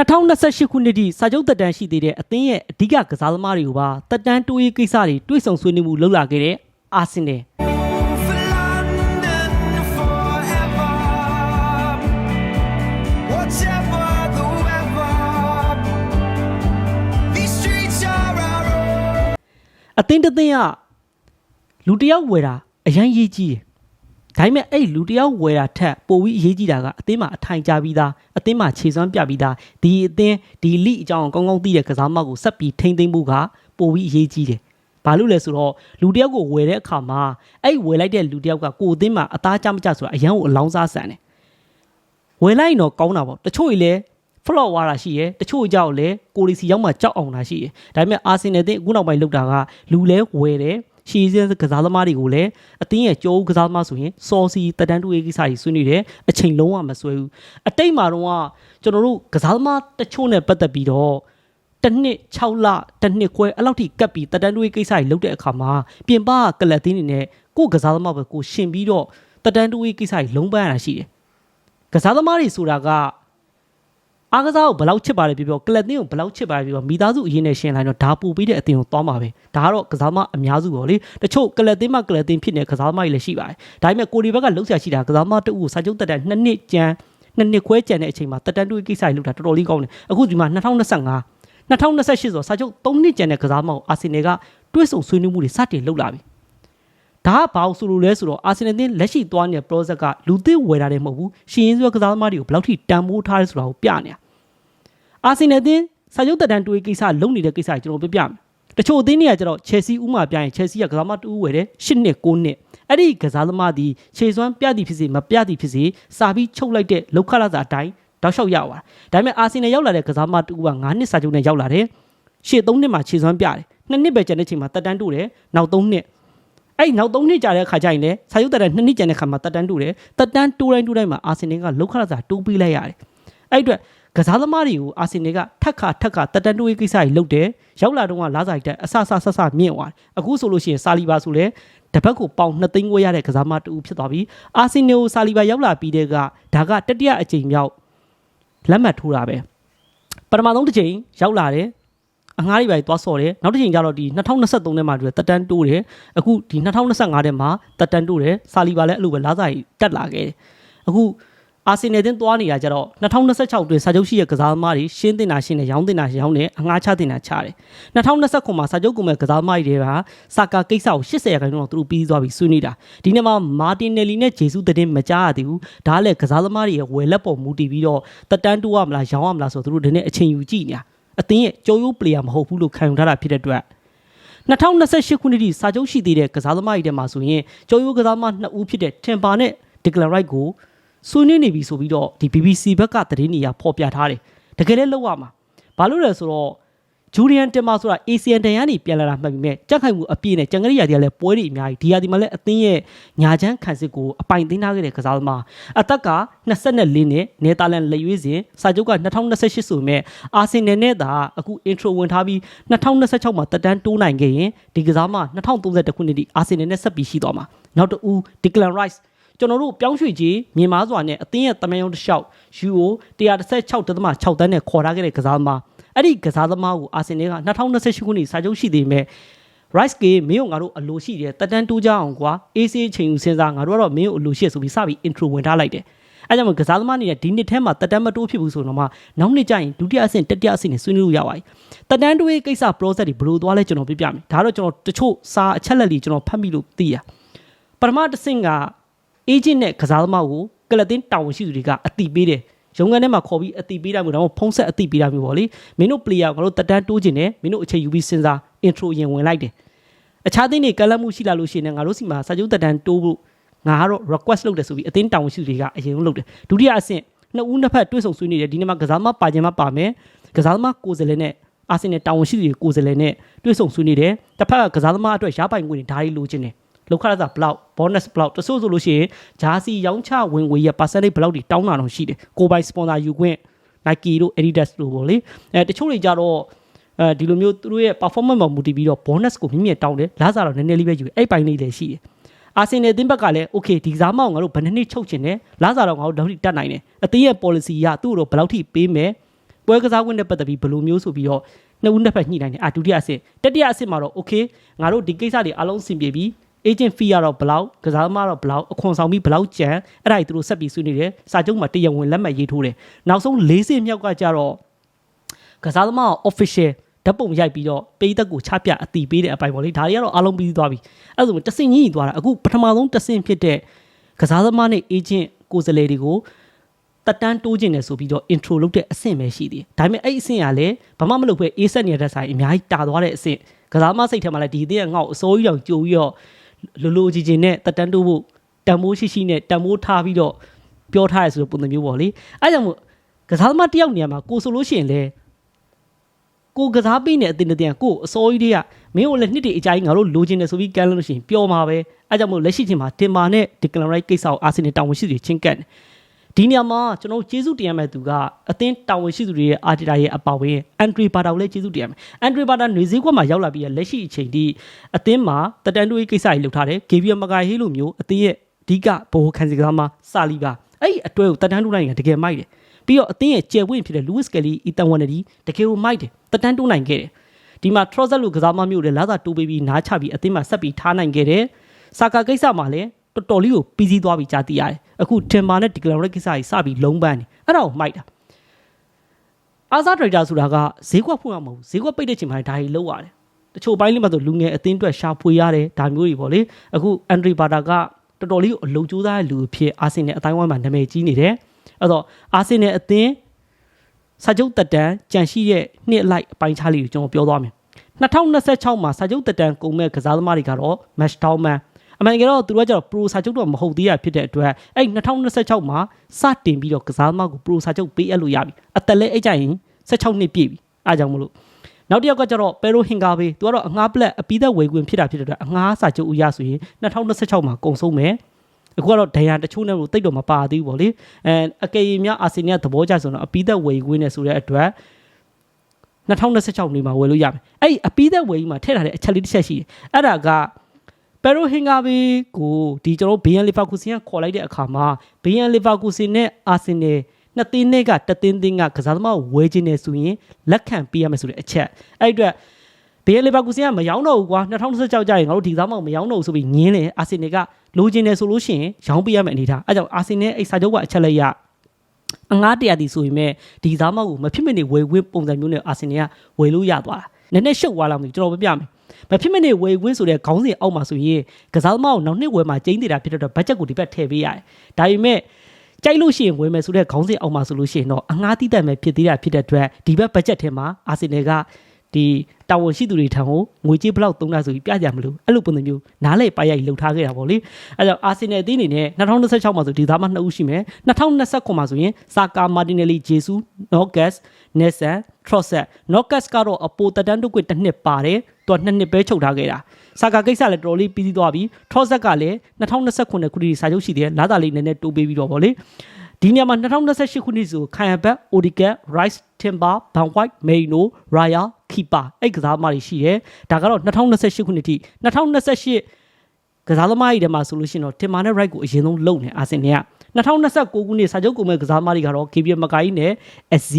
2028ခုနှစ်ထိစာချုပ်တက်တန်းရှိသေးတဲ့အသင်းရဲ့အဓိကကစားသမားတွေကိုပါတက်တန်းတိုးရေးကိစ္စတွေတွိတ်ဆုံဆွေးနွေးမှုလုပ်လာခဲ့တဲ့အာဆင်နယ် For London forever. Whatever the weather, these streets are our own. အသင်းတစ်သင်းကလူတစ်ယောက်ဝယ်တာအရန်ရေးကြီးတယ် ဒါပေမဲ့အဲ့လူတစ်ယောက်ဝယ်တာထက်ပိုပြီးအရေးကြီးတာကအသင်းမှာအထိုင်ကြပြီးသားအသင်းမှာခြေစွမ်းပြပြီးသားဒီအသင်းဒီလိအကြောင်းကောင်းကောင်းသိတဲ့ကစားမကိုစက်ပြီးထိမ့်သိမ့်ဖို့ကပိုပြီးအရေးကြီးတယ်ဘာလို့လဲဆိုတော့လူတစ်ယောက်ကိုဝယ်တဲ့အခါမှာအဲ့ဝယ်လိုက်တဲ့လူတစ်ယောက်ကကိုယ်အသင်းမှာအသားကြမကြဆိုတာအရန်ကိုအလောင်းစားဆန်တယ်ဝယ်လိုက်ရင်တော့ကောင်းတာပေါ့တချို့ကြီးလည်း flop ဝါတာရှိရယ်တချို့ကြောက်လည်းကိုရီစီရောက်မှကြောက်အောင်တာရှိရယ်ဒါပေမဲ့အာဆင်နယ်တဲ့အခုနောက်ပိုင်းလောက်တာကလူလဲဝယ်တယ် ရှီစင်းကစားသမားတွေကိုလည်းအတင်းရဲ့ကြောဦးကစားသမားဆိုရင်စော်စီတတန်းတူရေးကိစ္စကြီးဆွေးနွေးတယ်အချိန်လုံးဝမဆွဲဘူးအတိတ်မှာတော့ကကျွန်တော်တို့ကစားသမားတချို့နဲ့ပတ်သက်ပြီးတော့တစ်နှစ်6လတစ်နှစ်ခွဲအဲ့လောက်ထိကပ်ပြီးတတန်းတူရေးကိစ္စကြီးလုပ်တဲ့အခါမှာပြင်ပကကလပ်တင်းနေနဲ့ကိုယ်ကစားသမားပဲကိုရှင်ပြီးတော့တတန်းတူရေးကိစ္စကြီးလုံးပန်းရတာရှိတယ်ကစားသမားတွေဆိုတာက အားကစားကိုဘယ်လောက်ချစ်ပါတယ်ပြောပြောကလပ်တင်းကိုဘယ်လောက်ချစ်ပါတယ်ပြောပြောမိသားစုအရင်နဲ့ရှင်းလိုက်တော့ဒါပူပြီးတဲ့အတင်ကိုသွားမှာပဲဒါကတော့ကစားသမားအများစုပေါ့လေတချို့ကလပ်တင်းမှကလပ်တင်းဖြစ်နေကစားသမားတွေလည်းရှိပါတယ်ဒါပေမဲ့ကိုဒီဘက်ကလှုပ်ရှားရှိတာကစားသမားတူကိုစာချုပ်တက်တဲ့နှစ်နှစ်ကျန်နှစ်နှစ်ခွဲကျန်တဲ့အချိန်မှာတက်တန်းတူကိစ္စတွေလုပ်တာတော်တော်လေးကောင်းတယ်အခုဒီမှာ2025 2028ဆိုစာချုပ်3နှစ်ကျန်တဲ့ကစားသမားကိုအာဆင်နယ်ကတွဲဆုံဆွေးနွေးမှုတွေစတင်လုပ်လာပြီဒါကဘာလို့ဆိုလို့လဲဆိုတော့အာဆင်နယ်တင်းလက်ရှိသွားနေတဲ့ process ကလူသစ်ဝယ်တာလည်းမဟုတ်ဘူးရှင်ရင်းစွဲကစားသမားတွေကိုဘယ်လောက်ထိတန်ဖိုးထားလဲဆိုတာကိုပြနေတာ အာဆင်နယ်တင်းစာချုပ်တက်တန်းတွေးကိစ္စလုံနေတဲ့ကိစ္စကိုကျွန်တော်ပြပြမယ်တချို့အသင်းတွေကကျတော့ Chelsea ဥမာပြရင် Chelsea ကကစားသမားတူဝယ်တယ်၈နှစ်9နှစ်အဲ့ဒီကစားသမားဒီခြေစွမ်းပြသည်ဖြစ်စေမပြသည်ဖြစ်စေစာပြီးချုပ်လိုက်တဲ့လောက်ခလာစာအတိုင်းတောက်လျှောက်ရသွားတာဒါပေမဲ့အာဆင်နယ်ရောက်လာတဲ့ကစားသမားတူက9နှစ်စာချုပ်နဲ့ရောက်လာတယ်ရှေ့3နှစ်မှာခြေစွမ်းပြတယ်2နှစ်ပဲကျန်တဲ့ချိန်မှာတက်တန်းတူတယ်နောက်3နှစ်အဲ့နောက်၃နှစ်ကြာတဲ့ခါကျရင်လည်းစာရုပ်တက်တဲ့2နှစ်ကြာတဲ့ခါမှာတက်တန်းတူတယ်တက်တန်းတူတိုင်းတူတိုင်းမှာအာဆင်နယ်ကလောက်ခလာစာတိုးပေးလိုက်ရတယ်အဲ့အတွက် ကစားသမားတွေကိုအာဆင်နယ်ကထက်ခါထက်ခါတက်တန်းတူရေးကိစ္စကြီးလုပ်တယ်ရောက်လာတော့ကလာစာကြီးတက်အဆဆဆဆမြင့်သွားတယ်အခုဆိုလို့ရှိရင်စာလီဘာဆိုလဲတပတ်ကိုပေါင်2သိန်းခွဲရတဲ့ကစားမတူဖြစ်သွားပြီအာဆင်နယ်ကိုစာလီဘာရောက်လာပြီးတဲ့ကဒါကတတိယအကြိမ်မြောက်လက်မှတ်ထိုးတာပဲပထမဆုံးတစ်ကြိမ်ရောက်လာတယ်အငှားတွေပဲသွားဆော်တယ်နောက်တစ်ချိန်ကျတော့ဒီ2023ထဲမှာတွေ့တက်တန်းတိုးတယ်အခုဒီ2025ထဲမှာတက်တန်းတိုးတယ်စာလီပါလည်းအဲ့လိုပဲလာစာကြီးတက်လာခဲ့တယ်အခု အာဆင်နယ်တင်းသွားနေတာကြတော့2026တွင်စာချုပ်ရှိတဲ့ကစားသမားတွေရှင်းတင်တာရှင်းတယ်ရောင်းတင်တာရောင်းတယ်အငှားချတင်တာချတယ်2029မှာစာချုပ်ကုမဲ့ကစားသမားတွေကစာကာကိစ္စကို80ရာခိုင်နှုန်းတော့သူတို့ပြီးသွားပြီဆွေးနွေးတာဒီနေ့မှာမာတင်နယ်လီနဲ့ဂျေဆုသတင်းမကြားရသေးဘူးဒါကလည်းကစားသမားတွေရဲ့ဝယ်လက်ပေါ်မူတည်ပြီးတော့တက်တန်းတိုးရမလားရောင်းရမလားဆိုတော့သူတို့ဒီနေ့အချိန်ယူကြည့်နေတာအသင်းရဲ့ကြောရိုးပလေယာမဟုတ်ဘူးလို့ခံယူထားတာဖြစ်တဲ့အတွက်2028ခုနှစ်ထိစာချုပ်ရှိသေးတဲ့ကစားသမားတွေထဲမှာဆိုရင်ကြောရိုးကစားသမားနှစ်ဦးဖြစ်တဲ့ Timber နဲ့ Declan Rice ကို ဆွေးနွေးနေပြီဆိုပြီးတော့ဒီ BBC ဘက်ကသတင်းတွေရဖော်ပြထားတယ်တကယ်လည်းလောက်ရမှာဘာလို့လဲဆိုတော့ဂျူလီယန်တင်မာဆိုတာ ASEAN တန်ရနေပြန်လာတာမှတ်ပြီးမဲ့ကြက်ခိုင်မှုအပြည့်နဲ့ကြံကရိယာတွေကလည်းပွဲတွေအများကြီးဒီဟာဒီမှာလည်းအသင်းရဲ့ညာချမ်းခံစစ်ကိုအပိုင်သိမ်းထားခဲ့တဲ့ကစားသမားအသက်က24နှစ်နယ်သာလန်လက်ရွေးစင်စာချုပ်က2028ဆိုမဲ့အာဆင်နယ်နဲ့သာအခု intro ဝင်ထားပြီး2026မှာတက်တန်းတိုးနိုင်ခဲ့ရင်ဒီကစားမ2031ခုနှစ်ထိအာဆင်နယ်နဲ့ဆက်ပြီးရှိသွားမှာနောက်တူ Declan Rice ကျွန်တော်တို့ပြောင်းရွှေ့ကြီးမြင်မာစွာနဲ့အသင်းရဲ့တမန်ရုံတစ်လျှောက် UO 116.6တန်းနဲ့ခေါ်ထားခဲ့တဲ့ကစားသမားအဲ့ဒီကစားသမားကိုအာဆင်နယ်က2028ခုနှစ်စာချုပ်ရှိသေးမဲ့ Rice ကမင်းတို့ငါတို့အလိုရှိတယ်တက်တန်းတိုးကြအောင်ကွာ AC ချိန်ယူစဉ်းစားငါတို့ကတော့မင်းတို့အလိုရှိရဆိုပြီးစပြီး intro ဝင်ထားလိုက်တယ်အဲကြောင့်မို့ကစားသမားအနေနဲ့ဒီနှစ်ထဲမှာတက်တန်းမတိုးဖြစ်ဘူးဆိုတော့မှနောက်နှစ်ကျရင်ဒုတိယအဆင့်တတိယအဆင့်နဲ့ဆွေးနွေးလို့ရပါပြီတက်တန်းတိုးရေးကိစ္စ process တွေဘယ်လိုသွားလဲကျွန်တော်ပြပြမယ်ဒါတော့ကျွန်တော်တချို့စာအချက်လက်တွေကျွန်တော်ဖတ်မိလို့သိရပထမတစ်ဆင့်က agent နဲ့ကစားသမားကိုကလပ်တင်တာဝန်ရှိသူတွေကအတိပေးတယ်ရုံးခန်းထဲမှာခေါ်ပြီးအတိပေးတာမျိုးတော့ဖုံးဆက်အတိပေးတာမျိုးပေါ့လေမင်းတို့ player ငါတို့တက်တန်းတိုးခြင်းနဲ့မင်းတို့အချိန်ယူပြီးစဉ်းစား intro ရင်ဝင်လိုက်တယ်အခြားသင်းတွေကလပ်မှုရှိလာလို့ရှိရင်လည်းငါတို့စီမှာစာချုပ်တက်တန်းတိုးဖို့ငါကတော့ request လုပ်တယ်ဆိုပြီးအသင်းတာဝန်ရှိသူတွေကအရင်လုပ်တယ်ဒုတိယအဆင့်နှစ်ဦးနှစ်ဖက်တွေ့ဆုံဆွေးနွေးတယ်ဒီနေ့မှာကစားသမားပါခြင်းမပါမယ်ကစားသမားကိုယ်စားလှယ်နဲ့အာဆင်နယ်တာဝန်ရှိသူတွေကိုယ်စားလှယ်နဲ့တွေ့ဆုံဆွေးနွေးတယ်တစ်ဖက်ကကစားသမားအတွက်ရပိုင်ငွေတွေဒါတွေလိုချင်တယ် လောက်ခရတာဘလောက် bonus ဘလောက်တဆို့ဆိုလို့ရှိရင်ဂျာစီရောင်းချဝင်ငွေရဲ့ percentage ဘလောက်တွေတောင်းတာတော့ရှိတယ်ကိုပိုင် sponsor ယူခွင့် Nike တို့ Adidas တို့ပေါ့လေအဲတချို့တွေကြတော့အဲဒီလိုမျိုးသူတို့ရဲ့ performance မှာမူတည်ပြီးတော့ bonus ကိုမြင့်မြင့်တောင်းတယ်လာစားတော့နည်းနည်းလေးပဲယူတယ်အဲ့ပိုင်းလေးလည်းရှိတယ်အာဆင်နယ်အသင်းဘက်ကလည်း okay ဒီကစားမအောင်ငါတို့ဘယ်နှစ်နှစ်ချုပ်ချင်တယ်လာစားတော့ငါတို့တော့တက်နိုင်တယ်အသင်းရဲ့ policy ကသူ့ကိုတော့ဘယ်လောက်ထိပေးမယ်ပွဲကစားခွင့်နဲ့ပတ်သက်ပြီးဘယ်လိုမျိုးဆိုပြီးတော့နှစ်ဦးနှစ်ဖက်ညှိနှိုင်းတယ်အာဒုတိယအဆင့်တတိယအဆင့်မှာတော့ okay ငါတို့ဒီကိစ္စတွေအလုံးအဆင်ပြေပြီ agent fee ကတော့ဘယ်လောက်ကစားသမားတော့ဘယ်လောက်အခွန်ဆောင်ပြီးဘယ်လောက်ကျန်အဲ့ဒါကြီးသူတို့ဆက်ပြီးဆွေးနွေးတယ်စာချုပ်မှာတရားဝင်လက်မှတ်ရေးထိုးတယ်နောက်ဆုံး၄ဆင့်မြောက်ကကြတော့ကစားသမားက official ဓာတ်ပုံရိုက်ပြီးတော့ပေးသက်ကိုချပြအတီးပေးတဲ့အပိုင်းပေါ့လေဒါတွေကတော့အားလုံးပြီးသွားပြီအဲ့ဒါဆိုတဆင့်ကြီးကြီးသွားတာအခုပထမဆုံးတဆင့်ဖြစ်တဲ့ကစားသမားနဲ့ agent ကိုယ်စားလှယ်တွေကိုတက်တန်းတိုးခြင်းတယ်ဆိုပြီးတော့ intro လုပ်တဲ့အဆင့်ပဲရှိသေးတယ်ဒါပေမဲ့အဲ့အဆင့်ကလည်းဘာမှမလုပ်ပဲအေးဆက်နေတဲ့ဆိုင်အများကြီးတာသွားတဲ့အဆင့်ကစားမစိတ်ထဲမှာလည်းဒီအတင်းကငေါ့အစိုးရအောင်ကြိုပြီးတော့ လိုလိုချင်ချင်နဲ့တက်တန်းတိုးဖို့တန်မိုးရှိရှိနဲ့တန်မိုးထားပြီးတော့ပြောထားရဆိုတဲ့ပုံစံမျိုးပေါ့လေအဲ့ကြောင့်မို့ကစားသမားတစ်ယောက်နေရာမှာကိုဆိုလို့ရှိရင်လေကိုကစားပေးနေတဲ့အတင်းတင်းကကိုအစိုးရတွေကမင်းတို့လည်းနှစ်တည်းအကြိုင်းငါတို့လိုချင်တယ်ဆိုပြီးကန်လို့ရှိရင်ပျော်မှာပဲအဲ့ကြောင့်မို့လက်ရှိချိန်မှာတင်မာနဲ့ဒီကလန်ရိုက်ကိစ္စကိုအာဆင်နယ်တာဝန်ရှိသူတွေချင်းကပ်တယ် ဒီနေရာမှာကျွန်တော်ကျေးဇူးတင်ရမယ့်သူကအသင်းတာဝန်ရှိသူတွေရဲ့အာတီတာရဲ့အပါဝင်အန်ဒရီဘာတာကိုလည်းကျေးဇူးတင်ရမယ်အန်ဒရီဘာတာနေစည်းကွက်မှာရောက်လာပြီးရလက်ရှိအချိန်ထိအသင်းမှာတတန်တူရေးကိစ္စကြီးလုပ်ထားတယ်ဂေဗီယမဂါဟေးလိုမျိုးအသင်းရဲ့အဓိကဘိုးခံစီကစားမှာစာလီပါအဲ့ဒီအတွဲကိုတတန်တူနိုင်ကတကယ်မိုက်တယ်ပြီးတော့အသင်းရဲ့ကျယ်ဝင့်ဖြစ်တဲ့လူးဝစ်ကယ်လီအီတန်ဝန်နဒီတကယ်ကိုမိုက်တယ်တတန်တူနိုင်ခဲ့တယ်ဒီမှာ Trozet လိုကစားမမျိုးတွေလာသာတိုးပေးပြီးနားချပြီးအသင်းမှာဆက်ပြီးထားနိုင်ခဲ့တယ်စာကာကိစ္စမှာလည်း တော်တော်လေးကိုပြီးစီးသွားပြီးကြားသိရတယ်အခုတင်မာနဲ့ဒီကလန်ရက်ကိစ္စကြီးစပြီးလုံးပန်းနေအဲ့ဒါကိုမိုက်တာအာဇာဒရိုက်တာဆိုတာကဈေးကွက်ဖွင့်ရမဟုတ်ဘူးဈေးကွက်ပိတ်တဲ့ချိန်မှာဒါကြီးလုံးရတယ်တချို့ပိုင်းလေးမှာဆိုလူငယ်အသင်းအတွက်ရှာဖွေရတယ်ဒါမျိုးတွေပေါ့လေအခုအန်ဒရီဘာတာကတော်တော်လေးကိုအလုံကျိုးသားတဲ့လူအဖြစ်အာဆင်နယ်အတိုင်းဝိုင်းမှာနာမည်ကြီးနေတယ်အဲ့တော့အာဆင်နယ်အသင်းစာချုပ်တက်တန်းကြန့်ရှိရဲ့နှစ်အလိုက်အပိုင်းခြားလေးကိုကျွန်တော်ပြောသွားမယ်2026မှာစာချုပ်တက်တန်းကုန်မဲ့ကစားသမားတွေကတော့ match down man အမှန်တကယ်တော့သူတို့ကကျတော့ pro စာချုပ်တော့မဟုတ်သေးရဖြစ်တဲ့အတွက်အဲ့2026မှာစတင်ပြီးတော့ကစားသမားကို pro စာချုပ်ပေးအပ်လို့ရပြီအသက်လည်းအဲ့ကြရင်16နှစ်ပြည့်ပြီအားကြောင့်မလို့နောက်တစ်ယောက်ကကျတော့ pero hinga ဘေးသူကတော့အငှားပလက်အပီးသက်ဝေခွင့်ဖြစ်တာဖြစ်တဲ့အတွက်အငှားစာချုပ်ဥရဆိုရင်2026မှာကုန်ဆုံးမယ်အခုကတော့ဒဏ်ရာတချို့နဲ့လို့တိတ်တော့မပါသေးဘူးဗောလေအဲအကေရီများအာဆီနီယသဘောကျဆိုတော့အပီးသက်ဝေခွင့်နဲ့ဆိုတဲ့အတွက်2026နေမှာဝယ်လို့ရမယ်အဲ့ဒီအပီးသက်ဝေကြီးမှာထည့်ထားတဲ့အချက်လေးတစ်ချက်ရှိတယ်အဲ့ဒါက ပယ်ရိုဟင်ဂါဘီကိုဒီကျွန်တော်ဘေးယန်လီဗာကူဆင်ကခေါ်လိုက်တဲ့အခါမှာဘေးယန်လီဗာကူဆင်နဲ့အာဆင်နယ်နှစ်သင်းနဲ့ကတသင်းသင်းကကစားသမားကိုဝယ်ခြင်းနဲ့ဆိုရင်လက်ခံပေးရမယ်ဆိုတဲ့အချက်အဲ့ဒီအတွက်ဘေးယန်လီဗာကူဆင်ကမယောင်းတော့ဘူးကွာ2016ကျရင်ငါတို့ဒီကစားသမားကိုမယောင်းတော့ဘူးဆိုပြီးညင်းတယ်အာဆင်နယ်ကလိုချင်တယ်ဆိုလို့ရှိရင်ရောင်းပေးရမယ်အနေထားအဲကြောင့်အာဆင်နယ်အဲ့စာချုပ်ကအချက်လက်ရအငားတရာတီဆိုရင်မဲ့ဒီကစားသမားကိုမဖြစ်မနေဝယ်ဝင်းပုံစံမျိုးနဲ့အာဆင်နယ်ကဝယ်လို့ရသွားတာနည်းနည်းရှုပ်သွားလောက်ပြီကျွန်တော်ပြပြမယ် မဖြစ်မနေဝယ်ဝင်းဆိုတဲ့ခေါင်းစဉ်အောက်မှာဆိုရင်ကစားသမားကိုနောက်နှစ်ဝယ်မှာကျင်းနေတာဖြစ်တဲ့အတွက်ဘတ်ဂျက်ကိုဒီဘက်ထည့်ပေးရတယ်။ဒါပေမဲ့ကြိုက်လို့ရှိရင်ဝယ်မယ်ဆိုတဲ့ခေါင်းစဉ်အောက်မှာဆိုလို့ရှိရင်တော့အငှားတိတက်မယ်ဖြစ်သေးတာဖြစ်တဲ့အတွက်ဒီဘက်ဘတ်ဂျက်ထဲမှာအာဆင်နယ်က ဒီတာဝန်ရှိသူတွေထံကိုငွေကြေးဘလောက်သုံးတာဆိုပြီးပြကြမလို့အဲ့လိုပုံစံမျိုးနားလေပိုက်ရိုက်လှုပ်ထားခဲ့တာပေါ့လေအဲ့ကြောင့်အာဆင်နယ်အသင်းအနေနဲ့2026မှာဆိုဒီသားမနှစ်ဦးရှိမယ်2029မှာဆိုရင်စာကာမာတင်နယ်လီဂျေဆူနော့ဂတ်နက်ဆန်ထရော့ဆက်နော့ဂတ်ကတော့အပိုတက်တန်းတုတ်ကွတစ်နှစ်ပါတယ်သူကနှစ်နှစ်ပဲချုပ်ထားခဲ့တာစာကာကိစ္စလည်းတော်တော်လေးပြီးစီးသွားပြီထရော့ဆက်ကလည်း2029ခုနှစ်စာချုပ်ရှိတယ်လာတာလေးနည်းနည်းတိုးပေးပြီးတော့ဗောလေ ဒီနေရာမှာ2028ခုနှစ်ဆိုခိုင်ယဘက်အိုဒီကက်ရိုက်စ်တင်ဘာဘန်ဝိုက်မေနိုရာယာခီပါအဲ့ကစားသမားတွေရှိတယ်ဒါကတော့2028ခုနှစ်ထိ2028ကစားသမားတွေထဲမှာဆိုလို့ရှိရင်တော့တင်မာနဲ့ right ကိုအရင်ဆုံးလုံနေအာဆင်နယ်က2029ခုနှစ်စာချုပ်ကုန်မဲ့ကစားသမားတွေကတော့ KPM မကာကြီးနဲ့ SZ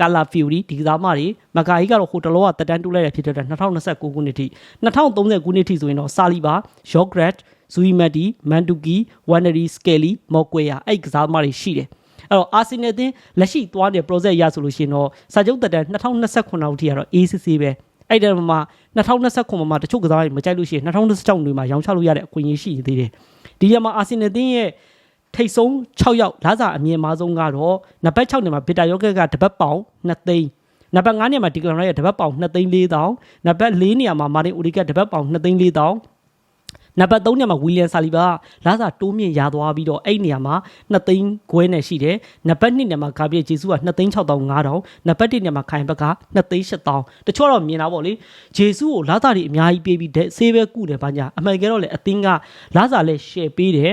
ကာလာဖီယိုရီဒီကစားသမားတွေမကာကြီးကတော့ဟိုတလောကတက်တန်းတူးလိုက်ရဖြစ်တဲ့အတွက်2029ခုနှစ်ထိ2030ခုနှစ်ထိဆိုရင်တော့ဆာလီဘာယောဂရက် ဇူအီမက်တီမန်တူကီဝမ်နရီစကယ်လီမော်ကွေယာအဲ့ကစားသမားတွေရှိတယ်အဲ့တော့အာဆင်နယ်အသင်းလက်ရှိသွားတဲ့ project ရဆိုလို့ရှိရင်တော့စာချုပ်တက်တန်း2029လောက်ထိကတော့ ACC ပဲအဲ့ဒါမှ2029မှာတချို့ကစားတွေမကြိုက်လို့ရှိရင်2026တွေမှာရောင်းချလို့ရတဲ့အခွင့်အရေးရှိနေသေးတယ်ဒီရမှာအာဆင်နယ်အသင်းရဲ့ထိတ်ဆုံး6ရောက်လာစာအမြင်မာဆုံးကတော့နံပါတ်6နေမှာဗီတာယောဂက်ကတပတ်ပေါင်2သိန်းနံပါတ်9နေရာမှာဒီကလန်ရိုက်ရဲ့တပတ်ပေါင်2သိန်း4တောင်နံပါတ်4နေရာမှာမာတင်အိုဒီကက်တပတ်ပေါင်2သိန်း4တောင် နံပါတ်3ညမှာဝီလီယံဆာလီဘာလာစာတိုးမြင့်ရသွားပြီးတော့အဲ့နေရာမှာ2သိန်းခွဲနဲ့ရှိတယ်နံပါတ်2ညမှာဂါဘရီယယ်ဂျေဆုက2သိန်း6တောင်5တောင်နံပါတ်1ညမှာခိုင်ဘက်က2သိန်း8တောင်တချို့တော့မြင်တာပေါ့လေဂျေဆုကိုလာစာတွေအများကြီးပေးပြီးဆေးပဲကုတယ်ဘာညာအမှန်ကြတော့လေအသင်းကလာစာလဲ share ပေးတယ်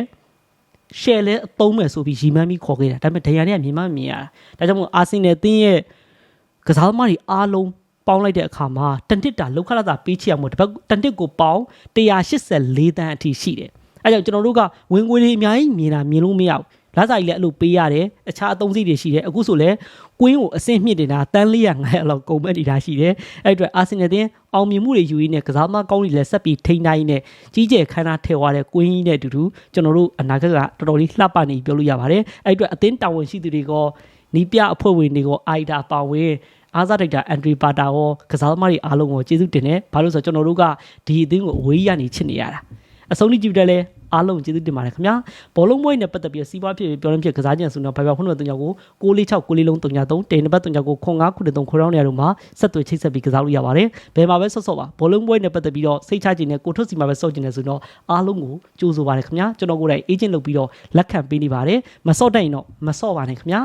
share လဲအသုံးမယ်ဆိုပြီးရီမန်းပြီးခေါ်ခဲ့တာဒါပေမဲ့ဒဏ်ရာတွေကမြင်မမြင်ရတာဒါကြောင့်မို့အာဆင်နယ်အသင်းရဲ့ကစားသမားတွေအားလုံး ပေါင်းလိုက်တဲ့အခါမှာတန်တစ်တာလောက်ခလာတာပေးချရမို့တပတ်တန်တစ်ကိုပေါင်း184တန်းအထိရှိတယ်အဲကြောင့်ကျွန်တော်တို့ကဝင်ငွေတွေအများကြီးမြင်တာမြင်လို့မရဘူးလစာကြီးလည်းအဲ့လိုပေးရတယ်အခြားအသုံးစရိတ်တွေရှိတယ်အခုဆိုလည်းကွင်းကိုအဆင့်မြင့်နေတာတန်း400 900လောက်ကုန်မဲ့နေတာရှိတယ်အဲ့အတွက်အာဆင်နယ်တင်းအောင်မြင်မှုတွေယူရင်းနဲ့ကစားသမားကောင်းတွေလည်းဆက်ပြီးထိန်းနိုင်နဲ့ကြီးကျယ်ခမ်းနားထည့်သွားတဲ့ကွင်းကြီးနဲ့အတူတူကျွန်တော်တို့အနာဂတ်ကတော်တော်လေးလှပနေပြောလို့ရပါတယ်အဲ့အတွက်အသင်းတာဝန်ရှိသူတွေကနီးပြအဖွဲ့ဝင်တွေကအိုက်တာပါဝင် အားစားဒိုက်တာအန်ဒရီပါတာရောကစားသမားတွေအားလုံးကိုကျေးဇူးတင်တယ်ဘာလို့လဲဆိုတော့ကျွန်တော်တို့ကဒီအသင်းကိုအဝေးကြီးကနေချစ်နေရတာအဆုံးထိကြည့်တယ်လဲအားလုံးကျေးဇူးတင်ပါတယ်ခင်ဗျာဘောလုံးမွေးနဲ့ပတ်သက်ပြီးစီးပွားဖြစ်ပြောရင်းဖြစ်ကစားကြံဆိုတော့ဘိုင်ဘာဖုန်းနံပါတ်3ကို646 6လေးလုံး303တေနံပါတ်3ကို0993ခေါ်ရောင်းနေရတော့မှာဆက်သွယ်ချိတ်ဆက်ပြီးကစားလို့ရပါတယ်ဘယ်မှာပဲဆော့ဆော့ပါဘောလုံးမွေးနဲ့ပတ်သက်ပြီးတော့စိတ်ချခြင်းနဲ့ကိုထုတ်စီမှာပဲဆော့ခြင်းနဲ့ဆိုတော့အားလုံးကိုကြိုးဆိုပါတယ်ခင်ဗျာကျွန်တော်ကိုယ်တိုင်အေဂျင့်လုပ်ပြီးတော့လက်ခံပေးနေပါတယ်မဆော့တတ်ရင်တော့မဆော့ပါနဲ့ခင်ဗျာ